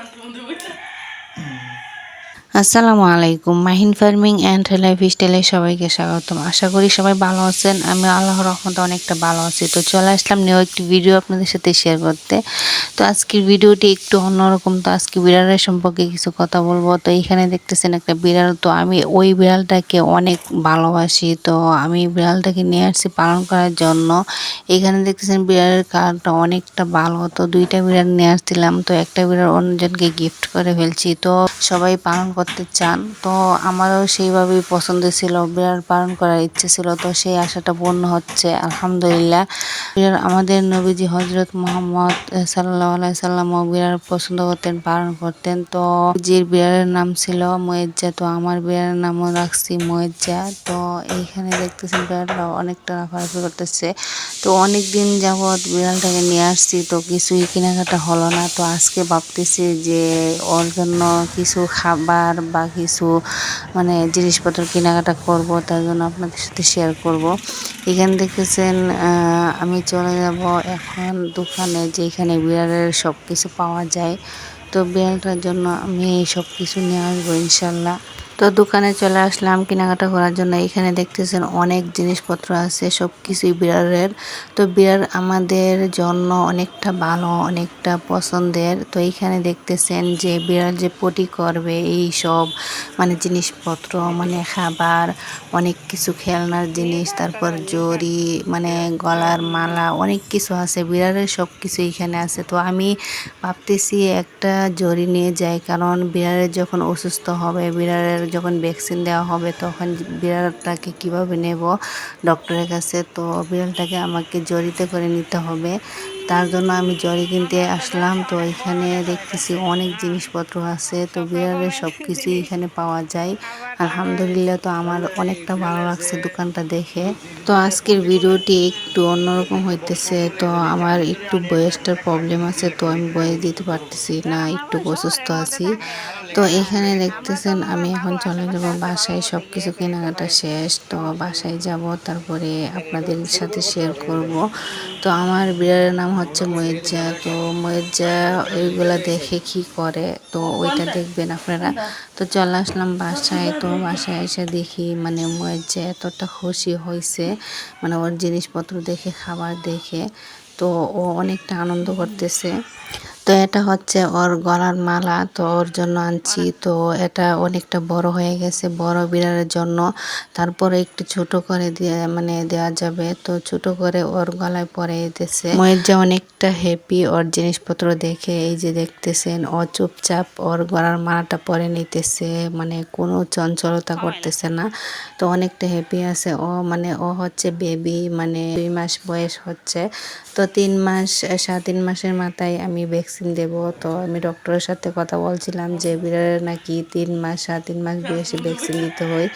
un plan de route. আসসালামু আলাইকুম। Mahin farming and life স্টাইলে সবাইকে স্বাগতম। আশা করি সবাই ভালো আছেন। আমি আল্লাহর রহমতে অনেকটা ভালো আছি। তো চলে আসলাম নিউ একটি ভিডিও আপনাদের সাথে শেয়ার করতে। তো আজকের ভিডিওটি একটু অন্যরকম। তো আজকে বিড়ালের সম্পর্কে কিছু কথা বলব। তো এখানে দেখতেছেন একটা বিড়াল। তো আমি ওই বিড়ালটাকে অনেক ভালোবাসি। তো আমি বিড়ালটাকে নিয়ে আসছি পালন করার জন্য। এখানে দেখতেছেন বিড়ালের কালারটা অনেকটা ভালো। তো দুইটা বিড়াল নিয়ে আসছিলাম। তো একটা বিড়াল অন্যজনকে গিফট করে ফেলছি। তো সবাই পালন করতে চান, তো আমারও সেইভাবেই পছন্দ ছিল, বিড়াল পালন করার ইচ্ছে ছিল, তো সেই আশাটা পূর্ণ হচ্ছে, আলহামদুলিল্লাহ। বিড়াল আমাদের নবীজি হজরত মোহাম্মদ সাল্লাহ আলাই সাল্লামও বিড়াল পছন্দ করতেন, পালন করতেন, তো যে বিড়ালের নাম ছিল ময়েজ্জা, তো আমার বিড়ালের নামও রাখছি ময়েজ্জা, তো এইখানে দেখতেছেন বিড়ালটা অনেকটা লাফালাফি করতেছে, তো অনেক দিন যাবৎ বিড়ালটাকে নিয়ে আসছি, তো কিছুই কেনাকাটা হলো না, তো আজকে ভাবতেছি যে ওর জন্য কিছু খাবার বা কিছু মানে জিনিসপত্র কেনাকাটা করব, তার জন্য আপনাদের সাথে শেয়ার করব। এখানে দেখেছেন আমি চলে যাব এখন দোকানে যেখানে বিড়ালের সব কিছু পাওয়া যায়। তো বিড়ালটার জন্য আমি সব কিছু নিয়ে আসব, ইনশাল্লাহ। তো দোকানে চলে আসলাম কেনাকাটা করার জন্য। এখানে দেখতেছেন অনেক জিনিসপত্র আছে সব কিছুই বিড়ালের। তো বিড়াল আমাদের জন্য অনেকটা ভালো, অনেকটা পছন্দের। তো এইখানে দেখতেছেন যে বিড়াল যে পটি করবে, এই সব মানে জিনিসপত্র মানে খাবার, অনেক কিছু খেলনার জিনিস, তারপর জরি মানে গলার মালা, অনেক কিছু আছে। বিড়ালের সব কিছু এখানে আছে। তো আমি ভাবতেছি একটা জরি নিয়ে যাই, কারণ বিড়ালের যখন অসুস্থ হবে, বিড়ালের যখন ভ্যাকসিন দেওয়া হবে, তখন বিড়ালটাকে কীভাবে নেব ডক্টরের কাছে? তো বিড়ালটাকে আমাকে জড়িতে করে নিতে হবে। তার জন্য আমি জরি কিনতে আসলাম। তো এখানে দেখতেছি অনেক জিনিসপত্র আছে। তো বিড়ালের সব কিছুই এখানে পাওয়া যায়। আলহামদুলিল্লাহ, তো আমার অনেকটা ভালো লাগছে দোকানটা দেখে। তো আজকের ভিডিওটি একটু অন্যরকম হইতেছে, তো আমার একটু বয়সটার প্রবলেম আছে, তো আমি বয়স দিতে পারতেছি না, একটু অসুস্থ আছি। তো এখানে দেখতেছেন, আমি এখন চলে যাব, বাসায় সব কিছু কেনাকাটা শেষ, তো বাসায় যাব, তারপরে আপনাদের সাথে শেয়ার করব। তো আমার বিড়ালের নাম হচ্ছে ময়েজ্জা তো ময়েজ্জা এইগুলা দেখে কি করে, তো ওইটা দেখবেন আপনারা। তো চলে আসলাম বাসায়, তো বাসায় এসে দেখি মানে যে এতটা খুশি হয়েছে মানে ওর জিনিসপত্র দেখে, খাবার দেখে, তো ও অনেকটা আনন্দ করতেছে। তো এটা হচ্ছে ওর গলার মালা, তো ওর জন্য আনছি। তো এটা অনেকটা বড় হয়ে গেছে, বড় বিড়ালের জন্য। তারপরে একটু ছোট করে দিয়ে মানে দেওয়া যাবে। তো ছোট করে ওর গলায় পরে দিতেছে। ময়ের যে অনেকটা হ্যাপি ওর জিনিসপত্র দেখে এই যে দেখতেছেন, ও চুপচাপ ওর গলার মালাটা পরে নিতেছে মানে কোনো চঞ্চলতা করতেছে না। তো অনেকটা হ্যাপি আছে। ও মানে ও হচ্ছে বেবি মানে দুই মাস বয়স হচ্ছে। তো তিন মাস, সাড়ে তিন মাসের মাথায় আমি ভ্যাকসিন দেব। তো আমি ডক্টরের সাথে কথা বলছিলাম যে, বিড়ালের নাকি তিন মাস, সাড়ে তিন মাস বয়সে ভ্যাকসিন দিতে হয়।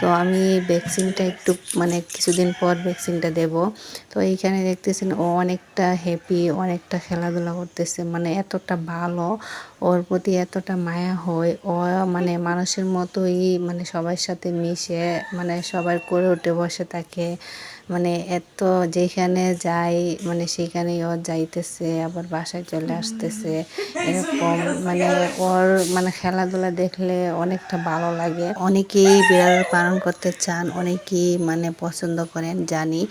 তো আমি ভ্যাকসিনটা একটু মানে কিছুদিন পর ভ্যাকসিনটা দেব। তো এইখানে দেখতেছেন ও অনেকটা হ্যাপি অনেকটা খেলাধুলা করতেছে। মানে এতটা ভালো। ওর প্রতি এতটা মায়া হয় ও মানে মানুষের মতোই মানে সবার সাথে মিশে মানে সবার করে উঠে বসে থাকে। মানে এত যেখানে যাই মানে সেখানেই ও যাইতেছে আবার বাসায় চলে আসতেছে। এরকম মানে ওর মানে খেলাধুলা দেখলে অনেকটা ভালো লাগে। অনেকেই বিড়াল পালন করতে চান অনেকেই মানে পছন্দ করেন জানি।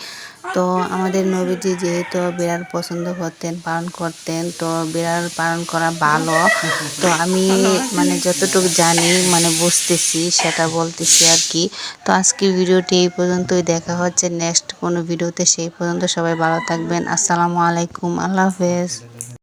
তো আমাদের নবীজি যেহেতু বিড়াল পছন্দ করতেন পালন করতেন তো বিড়াল পালন করা ভালো। তো আমি মানে যতটুকু জানি মানে বুঝতেছি, সেটা বলতেছি আর কি। তো আজকের ভিডিওটি এই পর্যন্তই। দেখা হচ্ছে নেক্সট কোনো ভিডিওতে। সেই পর্যন্ত সবাই ভালো থাকবেন। আসসালামু আলাইকুম। আল্লাহ হাফেজ।